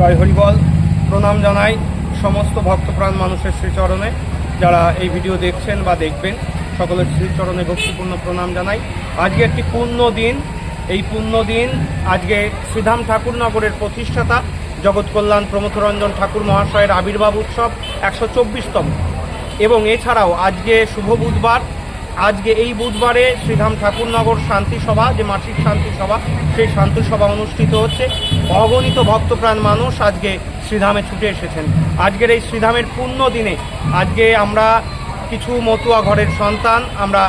জয় হরিবল। প্রণাম জানাই সমস্ত ভক্তপ্রাণ মানুষের শ্রীচরণে। যারা এই ভিডিও দেখছেন বা দেখবেন, সকলের শ্রীচরণে ভক্তিপূর্ণ প্রণাম জানাই। আজকে একটি পূর্ণ দিন। এই পূর্ণ দিন আজকে শ্রীধাম ঠাকুরনগরের প্রতিষ্ঠাতা জগৎ কল্যাণ প্রমথরঞ্জন ঠাকুর মহাশয়ের আবির্ভাব উৎসব একশো চব্বিশতম। এবং এছাড়াও আজকে শুভ বুধবার আজকে এই বুধবারে শ্রীধাম ঠাকুরনগর শান্তি সভা, যে মাসিক শান্তি সভা, সেই শান্তি সভা অনুষ্ঠিত হচ্ছে। অগণিত ভক্তপ্রাণ মানুষ আজকে শ্রীধামে ছুটে এসেছেন। আজকের এই শ্রীধামের পূর্ণ দিনে আজকে আমরা কিছু মতুয়া ঘরের সন্তান, আমরা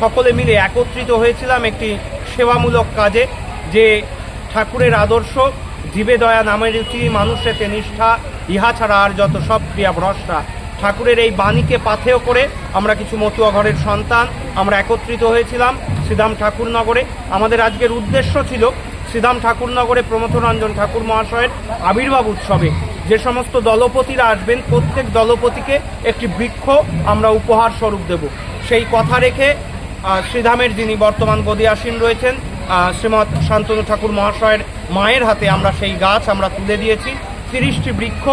সকলে মিলে একত্রিত হয়েছিলাম একটি সেবামূলক কাজে, যে ঠাকুরের আদর্শ, জীবে দয়া নামের রুচি মানুষেতে নিষ্ঠা, ইহা ছাড়া আর যত সব ক্রিয়া ভ্রষ্টা ঠাকুরের এই বাণীকে পাথেয় করে আমরা কিছু মতুয়া ঘরের সন্তান, আমরা একত্রিত হয়েছিলাম শ্রীধাম ঠাকুরনগরে। আমাদের আজকের উদ্দেশ্য ছিল শ্রীধাম ঠাকুরনগরে প্রমথরঞ্জন ঠাকুর মহাশয়ের আবির্ভাব উৎসবে। যে সমস্ত দলপতিরা আসবেন, প্রত্যেক দলপতিকে একটি বৃক্ষ আমরা উপহার স্বরূপ দেব। সেই কথা রেখে শ্রীধামের যিনি বর্তমান গদিয়াসীন রয়েছেন শ্রীমৎ শান্তনু ঠাকুর মহাশয়ের মায়ের হাতে আমরা সেই গাছ আমরা তুলে দিয়েছি। তিরিশটি বৃক্ষ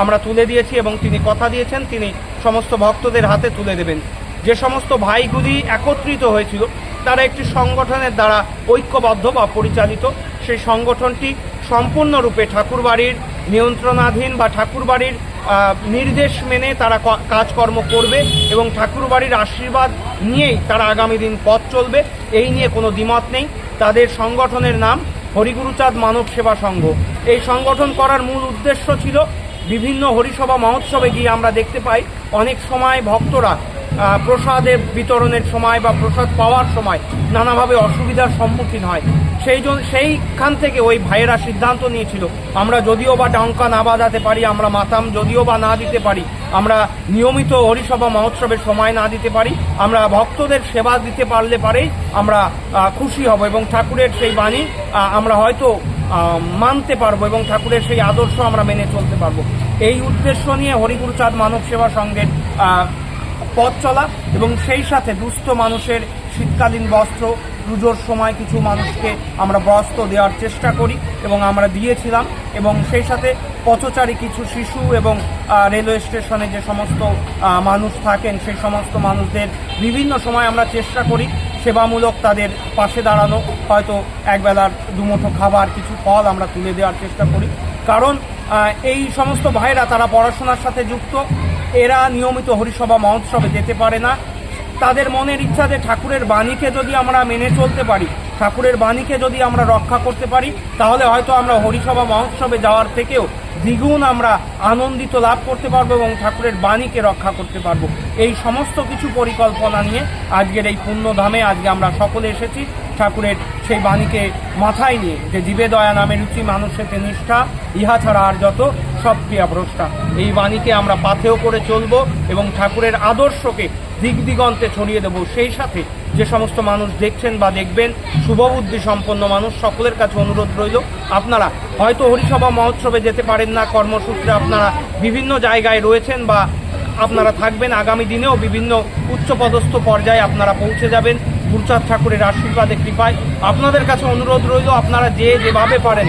আমরা তুলে দিয়েছি এবং তিনি কথা দিয়েছেন, তিনি সমস্ত ভক্তদের হাতে তুলে দেবেন। যে সমস্ত ভাইগুলি একত্রিত হয়েছিল, তারা একটি সংগঠনের দ্বারা ঐক্যবদ্ধ বা পরিচালিত। সেই সংগঠনটি সম্পূর্ণরূপে ঠাকুরবাড়ির নিয়ন্ত্রণাধীন বা ঠাকুরবাড়ির নির্দেশ মেনে তারা কাজকর্ম করবে এবং ঠাকুরবাড়ির আশীর্বাদ নিয়েই তারা আগামী দিন পথ চলবে। এই নিয়ে কোনো দ্বিমত নেই। তাদের সংগঠনের নাম হরিগুরুচাঁদ মানব সেবা সংঘ। এই সংগঠন করার মূল উদ্দেশ্য ছিল বিভিন্ন হরিসভা মহোৎসবে গিয়ে আমরা দেখতে পাই অনেক সময় ভক্তরা প্রসাদের বিতরণের সময় বা প্রসাদ পাওয়ার সময় নানাভাবে অসুবিধার সম্মুখীন হয়। সেই জন্য সেইখান থেকে ওই ভাইয়েরা সিদ্ধান্ত নিয়েছিল, আমরা যদিও বা ডাঙ্কা না বাজাতে পারি, আমরা মাতাম যদিও বা না দিতে পারি, আমরা নিয়মিত হরিসভা মহোৎসবের সময় না দিতে পারি, আমরা ভক্তদের সেবা দিতে পারলে পারেই আমরা খুশি হব এবং ঠাকুরের সেই বাণী আমরা হয়তো মানতে পারব এবং ঠাকুরের সেই আদর্শ আমরা মেনে চলতে পারব। এই উদ্দেশ্য নিয়ে হরিগুরুচাঁদ মানব সেবা সংঘের পথ চলা এবং সেই সাথে দুস্থ মানুষের শীতকালীন বস্ত্র, পুজোর সময় কিছু মানুষকে আমরা বস্ত্র দেওয়ার চেষ্টা করি এবং আমরা দিয়েছিলাম এবং সেই সাথে পথচারী কিছু শিশু এবং রেলওয়ে স্টেশনে যে সমস্ত মানুষ থাকেন, সেই সমস্ত মানুষদের বিভিন্ন সময় আমরা চেষ্টা করি সেবামূলক তাদের পাশে দাঁড়ানো। হয়তো একবেলার দুমুঠো খাবার, কিছু ফল আমরা তুলে দেওয়ার চেষ্টা করি। কারণ এই সমস্ত ভাইরা তারা পড়াশোনার সাথে যুক্ত। এরা নিয়মিত হরিসভা মহোৎসবে যেতে পারে না। তাদের মনের ইচ্ছা যে ঠাকুরের বাণীকে যদি আমরা মেনে চলতে পারি, ঠাকুরের বাণীকে যদি আমরা রক্ষা করতে পারি, তাহলে হয়তো আমরা হরিসভা মহোৎসবে যাওয়ার থেকেও দ্বিগুণ আমরা আনন্দিত লাভ করতে পারব এবং ঠাকুরের বাণীকে রক্ষা করতে পারব। এই সমস্ত কিছু পরিকল্পনা নিয়ে আজকের এই পুণ্যধামে আজকে আমরা সকলে এসেছি। ঠাকুরের সেই বাণীকে মাথায় নিয়ে যে জীবে দয়া নামে রুচি মানুষের নিষ্ঠা, ইহা ছাড়া আর যত সব ক্রিয়া ভ্রষ্টা এই বাণীকে আমরা পাথেয় করে চলব এবং ঠাকুরের আদর্শকে দিক দিগন্তে ছড়িয়ে দেব। সেই সাথে যে সমস্ত মানুষ দেখছেন বা দেখবেন শুভবুদ্ধি সম্পন্ন মানুষ সকলের কাছে অনুরোধ রইল। আপনারা হয়তো হরিসভা মহোৎসবে যেতে পারেন না, কর্মসূত্রে আপনারা বিভিন্ন জায়গায় রয়েছেন বা আপনারা থাকবেন। আগামী দিনেও বিভিন্ন উচ্চপদস্থ পর্যায়ে আপনারা পৌঁছে যাবেন। গুরুচাঁদ ঠাকুরের আশীর্বাদে, কৃপায় আপনাদের কাছে অনুরোধ রইল, আপনারা যে যেভাবে পারেন,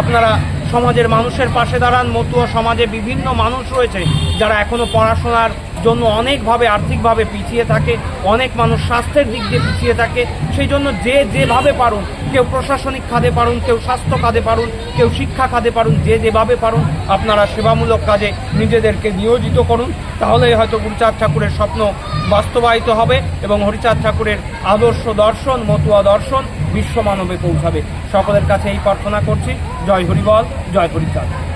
আপনারা সমাজের মানুষের পাশে দাঁড়ান, মতুয়া সমাজে বিভিন্ন মানুষ রয়েছে যারা এখনও পড়াশোনার জন্য অনেকভাবে আর্থিকভাবে পিছিয়ে থাকে, অনেক মানুষ স্বাস্থ্যের দিক দিয়ে পিছিয়ে থাকে, সেই জন্য যে যেভাবে পারুন, কেউ প্রশাসনিক খাদে পারুন, কেউ স্বাস্থ্য খাদে পারুন, কেউ শিক্ষা খাদে পারুন, যে যেভাবে পারুন, আপনারা সেবামূলক কাজে নিজেদেরকে নিয়োজিত করুন, তাহলেই হয়তো গুরুচাঁদ ঠাকুরের স্বপ্ন বাস্তবায়িত হবে এবং হরিচাঁদ ঠাকুরের আদর্শ দর্শন, মতুয়া দর্শন বিশ্বমানবে পৌঁছাবে। সকলের কাছে এই প্রার্থনা করছি। জয় হরিবল, জয় হরিচাঁদ।